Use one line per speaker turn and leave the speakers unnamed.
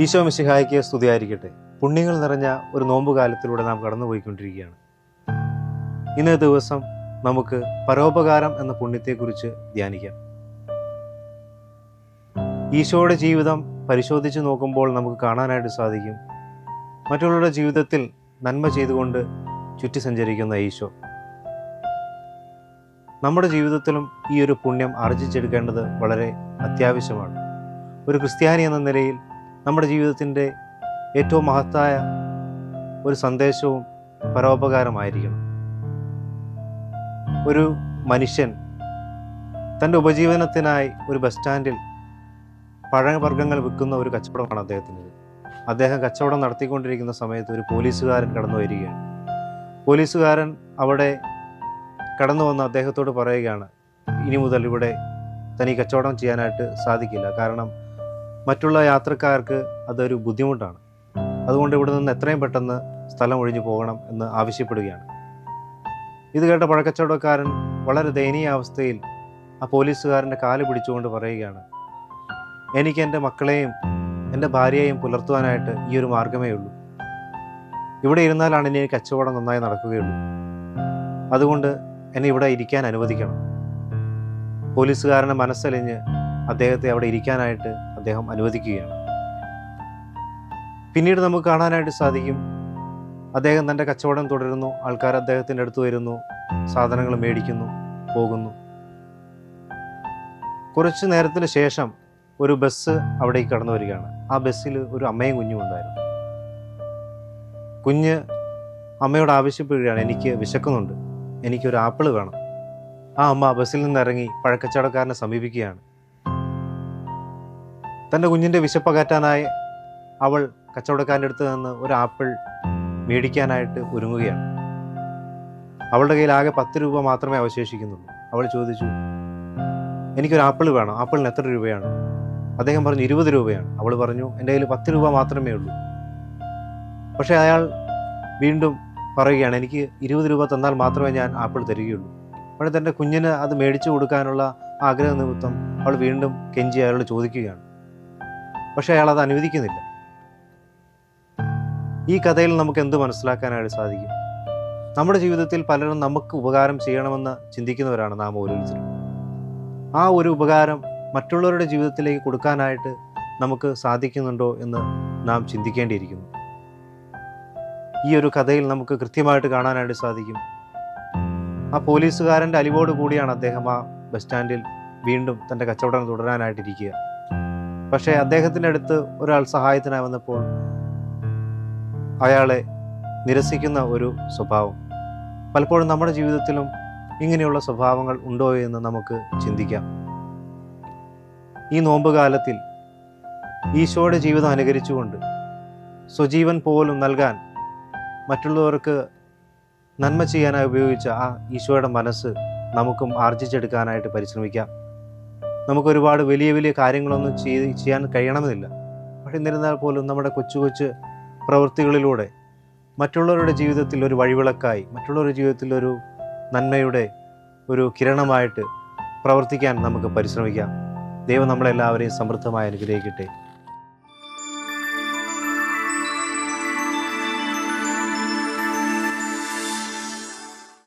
ഈശോ മിശിഹായ്ക്ക് സ്തുതിയായിരിക്കട്ടെ. പുണ്യങ്ങൾ നിറഞ്ഞ ഒരു നോമ്പ് കാലത്തിലൂടെ നാം കടന്നുപോയിക്കൊണ്ടിരിക്കുകയാണ്. ഇന്നേ ദിവസം നമുക്ക് പരോപകാരം എന്ന പുണ്യത്തെക്കുറിച്ച് ധ്യാനിക്കാം. ഈശോയുടെ ജീവിതം പരിശോധിച്ച് നോക്കുമ്പോൾ നമുക്ക് കാണാനായിട്ട് സാധിക്കും. മറ്റുള്ളവരുടെ ജീവിതത്തിൽ നന്മ ചെയ്തുകൊണ്ട് ചുറ്റി സഞ്ചരിക്കുന്ന ഈശോ. നമ്മുടെ ജീവിതത്തിലും ഈ ഒരു പുണ്യം ആർജിച്ചെടുക്കേണ്ടത് വളരെ അത്യാവശ്യമാണ്. ഒരു ക്രിസ്ത്യാനി എന്ന നിലയിൽ നമ്മുടെ ജീവിതത്തിന്റെ ഏറ്റവും മഹത്തായ ഒരു സന്ദേശവും പരോപകാരമായിരിക്കണം. ഒരു മനുഷ്യൻ തന്റെ ഉപജീവനത്തിനായി ഒരു ബസ് സ്റ്റാൻഡിൽ പഴവർഗങ്ങൾ വിൽക്കുന്ന ഒരു കച്ചവടമാണ് അദ്ദേഹത്തിന്റെ. അദ്ദേഹം കച്ചവടം നടത്തിക്കൊണ്ടിരിക്കുന്ന സമയത്ത് ഒരു പോലീസുകാരൻ കടന്നു വരികയാണ്. പോലീസുകാരൻ അവിടെ കടന്നു വന്ന് അദ്ദേഹത്തോട് പറയുകയാണ് ഇനി മുതൽ ഇവിടെ തനി കച്ചവടം ചെയ്യാനായിട്ട് സാധിക്കില്ല. കാരണം മറ്റുള്ള യാത്രക്കാർക്ക് അതൊരു ബുദ്ധിമുട്ടാണ്. അതുകൊണ്ട് ഇവിടെ നിന്ന് എത്രയും പെട്ടെന്ന് സ്ഥലം ഒഴിഞ്ഞു പോകണം എന്ന് ആവശ്യപ്പെടുകയാണ്. ഇത് കേട്ട പഴക്കച്ചവടക്കാരൻ വളരെ ദയനീയ അവസ്ഥയിൽ ആ പോലീസുകാരന്റെ കാൽ പിടിച്ചുകൊണ്ട് പറയുകയാണ് എനിക്ക് എന്റെ മക്കളെയും എന്റെ ഭാര്യയെയും പുലർത്തുവാനായിട്ട് ഈ ഒരു മാർഗമേ ഉള്ളൂ. ഇവിടെ ഇരുന്നാലാണ് ഇനി കച്ചവടം നന്നായി നടക്കുകയുള്ളൂ. അതുകൊണ്ട് എന്നെ ഇവിടെ ഇരിക്കാൻ അനുവദിക്കണം. പോലീസുകാരനെ മനസ്സലിഞ്ഞ് അദ്ദേഹത്തെ അവിടെ ഇരിക്കാനായിട്ട് അദ്ദേഹം അനുവദിക്കുകയാണ്. പിന്നീട് നമുക്ക് കാണാനായിട്ട് സാധിക്കും. അദ്ദേഹം തന്റെ കച്ചവടം തുടരുന്നു. ആൾക്കാർ അദ്ദേഹത്തിന്റെ അടുത്ത് വരുന്നു. സാധനങ്ങൾ മേടിക്കുന്നു പോകുന്നു. കുറച്ച് നേരത്തിന് ശേഷം ഒരു ബസ് അവിടേക്ക് കടന്നു വരികയാണ്. ആ ബസ്സിൽ ഒരു അമ്മയും കുഞ്ഞും ഉണ്ടായിരുന്നു. കുഞ്ഞ് അമ്മയോട് ആവശ്യപ്പെടുകയാണ് എനിക്ക് വിശക്കുന്നുണ്ട്. എനിക്കൊരു ആപ്പിൾ വേണം. ആ അമ്മ ബസ്സിൽ നിന്ന് ഇറങ്ങി പഴക്കച്ചവടക്കാരനെ സമീപിക്കുകയാണ്. തന്റെ കുഞ്ഞിന്റെ വിശപ്പകറ്റാനായി അവൾ കച്ചവടക്കാരന്റെ അടുത്ത് നിന്ന് ഒരു ആപ്പിൾ മേടിക്കാനായിട്ട് ഒരുങ്ങുകയാണ്. അവളുടെ കയ്യിൽ ആകെ പത്ത് രൂപ മാത്രമേ അവശേഷിക്കുന്നുള്ളൂ. അവൾ ചോദിച്ചു എനിക്കൊരു ആപ്പിൾ വേണം. ആപ്പിളിന് എത്ര രൂപയാണ്? അദ്ദേഹം പറഞ്ഞു ഇരുപത് രൂപയാണ്. അവൾ പറഞ്ഞു എന്റെ കയ്യിൽ പത്ത് രൂപ മാത്രമേ ഉള്ളൂ. പക്ഷേ അയാൾ വീണ്ടും പറയുകയാണ് എനിക്ക് ഇരുപത് രൂപ തന്നാൽ മാത്രമേ ഞാൻ ആപ്പിൾ തരികയുള്ളൂ. അപ്പോൾ തന്റെ കുഞ്ഞിന് അത് മേടിച്ചു കൊടുക്കാനുള്ള ആഗ്രഹ നിമിത്തം അവൾ വീണ്ടും കെഞ്ചി അയാളോട് ചോദിക്കുകയാണ്. പക്ഷേ അയാൾ അത് അനുവദിക്കുന്നില്ല. ഈ കഥയിൽ നമുക്ക് എന്ത് മനസ്സിലാക്കാനായിട്ട് സാധിക്കും? നമ്മുടെ ജീവിതത്തിൽ പലരും നമുക്ക് ഉപകാരം ചെയ്യണമെന്ന് ചിന്തിക്കുന്നവരാണ് നാം ഓരോരുത്തരും. ആ ഒരു ഉപകാരം മറ്റുള്ളവരുടെ ജീവിതത്തിലേക്ക് കൊടുക്കാനായിട്ട് നമുക്ക് സാധിക്കുന്നുണ്ടോ എന്ന് നാം ചിന്തിക്കേണ്ടിയിരിക്കുന്നു. ഈ ഒരു കഥയിൽ നമുക്ക് കൃത്യമായിട്ട് കാണാനായിട്ട് സാധിക്കും. ആ പോലീസുകാരന്റെ അലിവോട് കൂടിയാണ് അദ്ദേഹം ആ ബസ് സ്റ്റാൻഡിൽ വീണ്ടും തന്റെ കച്ചവടം തുടരാനായിട്ടിരിക്കുക. പക്ഷേ അദ്ദേഹത്തിന്റെ അടുത്ത് ഒരാൾ സഹായത്തിനായി വന്നപ്പോൾ അയാളെ നിരസിക്കുന്ന ഒരു സ്വഭാവം. പലപ്പോഴും നമ്മുടെ ജീവിതത്തിലും ഇങ്ങനെയുള്ള സ്വഭാവങ്ങൾ ഉണ്ടോ എന്ന് നമുക്ക് ചിന്തിക്കാം. ഈ നോമ്പ് കാലത്തിൽ ഈശോയുടെ ജീവിതം അനുകരിച്ചുകൊണ്ട് സ്വജീവൻ പോലും നൽകാൻ മറ്റുള്ളവർക്ക് നന്മ ചെയ്യാനായി ഉപയോഗിച്ച ആ ഈശോയുടെ മനസ്സ് നമുക്കും ആർജിച്ചെടുക്കാനായിട്ട് പരിശ്രമിക്കാം. നമുക്ക് ഒരുപാട് വലിയ വലിയ കാര്യങ്ങളൊന്നും ചെയ്ത് ചെയ്യാൻ കഴിയണമെന്നില്ല. പക്ഷെ എന്നിരുന്നാൽ പോലും നമ്മുടെ കൊച്ചു കൊച്ചു പ്രവൃത്തികളിലൂടെ മറ്റുള്ളവരുടെ ജീവിതത്തിൽ ഒരു വഴിവിളക്കായി മറ്റുള്ളവരുടെ ജീവിതത്തിൽ ഒരു നന്മയുടെ ഒരു കിരണമായിട്ട് പ്രവർത്തിക്കാൻ നമുക്ക് പരിശ്രമിക്കാം. ദൈവം നമ്മളെല്ലാവരെയും സമൃദ്ധമായി അനുഗ്രഹിക്കട്ടെ.